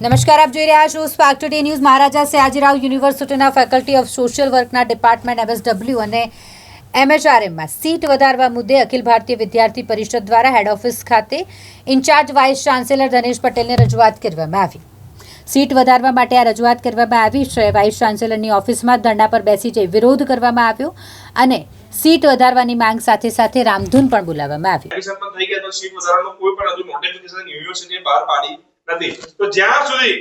નમસ્કાર, આપ જોઈ રહ્યા છો Spark today news. Maharaja Sayajirao યુનિવર્સિટીના ફેકલ્ટી ઓફ સોશિયલ વર્કના ડિપાર્ટમેન્ટ એમએસડબલ્યુ અને એમએચઆરએમમાં સીટ વધારવા મુદ્દે અખિલ ભારતીય વિદ્યાર્થી પરિષદ દ્વારા હેડ ઓફિસ ખાતે ઇન્ચાર્જ વાઇસ ચાન્સેલર ધનેશ પટેલને રજૂઆત કરવામાં આવી. સીટ વધારવા માટે આ રજૂઆત કરવામાં આવી છે. વાઇસ ચાન્સેલરની ઓફિસમાં ધરણા પર બેસી જઈ વિરોધ કરવામાં આવ્યો અને સીટ વધારવાની માંગ સાથે સાથે રામધૂન પણ બોલાવવામાં આવી નથી. તો જ્યાં સુધી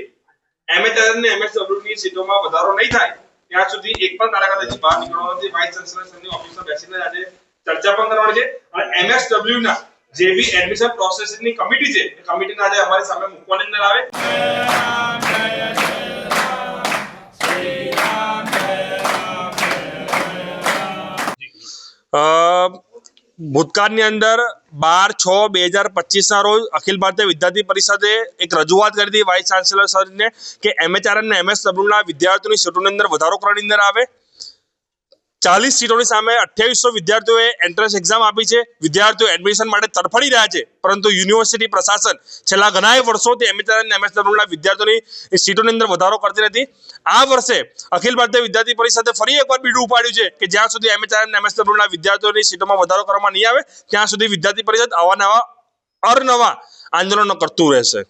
એમએચઆર અને એમએસડબલ્યુ ની સીટોમાં વધારો નહીં થાય, ત્યાં સુધી એક પણ તારાકાત હજી બહાર નીકળવાનો નથી. વાઇસ ચાન્સલર સરની ઓફિસમાં બેસીને આજે ચર્ચા પણ કરવાની છે. અને એમએસડબલ્યુ ના જે બી એડમિશન પ્રોસેસની કમિટી છે, એ કમિટીને આજે અમારી સામે મૂકવાની અંદર આવે. ભૂતકાળની અંદર બાર છ બે હજાર પચીસના રોજ અખિલ ભારતીય વિદ્યાર્થી પરિષદે એક રજૂઆત કરી હતી વાઇસ ચાન્સેલર સરને કે એમએચઆર અને એમએસડબલ્યુના વિદ્યાર્થીઓની સીટોની અંદર વધારો કરવાની અંદર આવે. ચાલીસ સીટોની સામે અઠ્યાવીસો વિદ્યાર્થીઓએ એન્ટ્રન્સ એક્ઝામ આપી છે. વિદ્યાર્થીઓ એડમિશન માટે તડફડી રહ્યા છે, પરંતુ યુનિવર્સિટી પ્રશાસન છેલ્લા ઘણા વર્ષોથી એમએચઆર અને એમએસડબલ્યુના વિદ્યાર્થીઓની સીટોની અંદર વધારો કરતી નથી. આ વર્ષે અખિલ ભારતીય વિદ્યાર્થી પરિષદે ફરી એકવાર બીડું ઉપાડ્યું છે કે જ્યાં સુધી એમએચઆર અને એમએસડબલ્યુના વિદ્યાર્થીઓની સીટોમાં વધારો કરવામાં નહીં આવે, ત્યાં સુધી વિદ્યાર્થી પરિષદ અવાનવા અરનવા આંદોલનો કરતું રહેશે.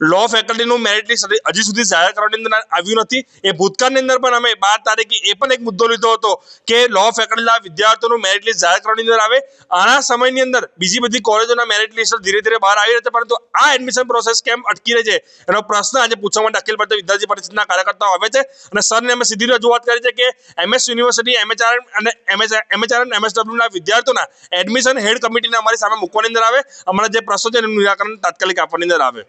લો ફેકલ્ટીનું મેરિટ લિસ્ટ હજી સુધી જાહેર કરવાની અંદર આવ્યું નથી. એ ભૂતકાળની અંદર પણ અમે બાર તારીખે એ પણ એક મુદ્દો લીધો હતો કે લો ફેકલ્ટીના વિદ્યાર્થીઓનું મેરિટ લિસ્ટ જાહેર કરવાની અંદર આવે. આના સમયની અંદર બીજી બધી કોલેજોના મેરિટ લિસ્ટ ધીરે ધીરે બહાર આવી રહી છે, પરંતુ આ એડમિશન પ્રોસેસ કેમ અટકી રહી છે? એનો પ્રશ્ન આજે પૂછવા માટે અખિલ ભારતીય વિદ્યાર્થી પરિષદના કાર્યકર્તાઓ આવે છે. અને સરને અમે સીધી રજૂઆત કરી છે કે એમએસ યુનિવર્સિટી એમએચઆર અને એમએચઆર અને એમએસડબલ્યુના વિદ્યાર્થીઓના એડમિશન હેડ કમિટીને અમારી સામે મૂકવાની અંદર આવે. અમારા જે પ્રશ્નો છે એનું નિરાકરણ તાત્કાલિક આપવાની અંદર આવે.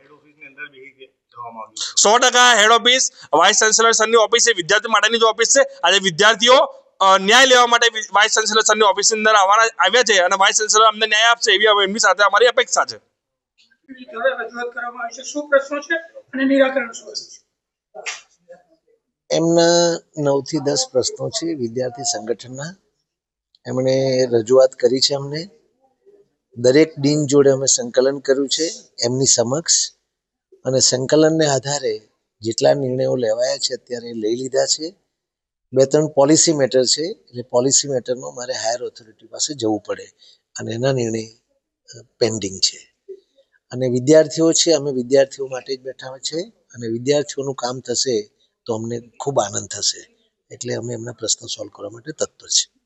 સો ટકા હેડ ઓફિસ વાઇસ ચાન્સેલર સરની ઓફિસ છે વિદ્યાર્થી માટેની જ ઓફિસ છે. આજે વિદ્યાર્થીઓ ન્યાય લેવા માટે વાઇસ ચાન્સેલર સરની ઓફિસની અંદર આવવાના આવ્યા છે અને વાઇસ ચાન્સેલર અમને ન્યાય આપશે એવી એમની સાથે અમારી અપેક્ષા છે. હવે રજૂઆત કરવામાં આવી છે શું પ્રશ્નો છે અને નિરાકરણ શું હશે? એમના નવથી દસ પ્રશ્નો છે વિદ્યાર્થી સંગઠનના. એમણે રજૂઆત કરી છે અમને. દરેક ડીન જોડે અમે સંકલન કર્યું છે. એમની સમક્ષ અને સંકલનને આધારે જેટલા નિર્ણયો લેવાયા છે અત્યારે લઈ લીધા છે. બે ત્રણ પોલિસી મેટર છે, એટલે પોલિસી મેટરમાં મારે હાયર ઓથોરિટી પાસે જવું પડે અને એના નિર્ણય પેન્ડિંગ છે. અને વિદ્યાર્થીઓ છે, અમે વિદ્યાર્થીઓ માટે જ બેઠા છે અને વિદ્યાર્થીઓનું કામ થશે તો અમને ખૂબ આનંદ થશે. એટલે અમે એમના પ્રશ્નો સોલ્વ કરવા માટે તત્પર છે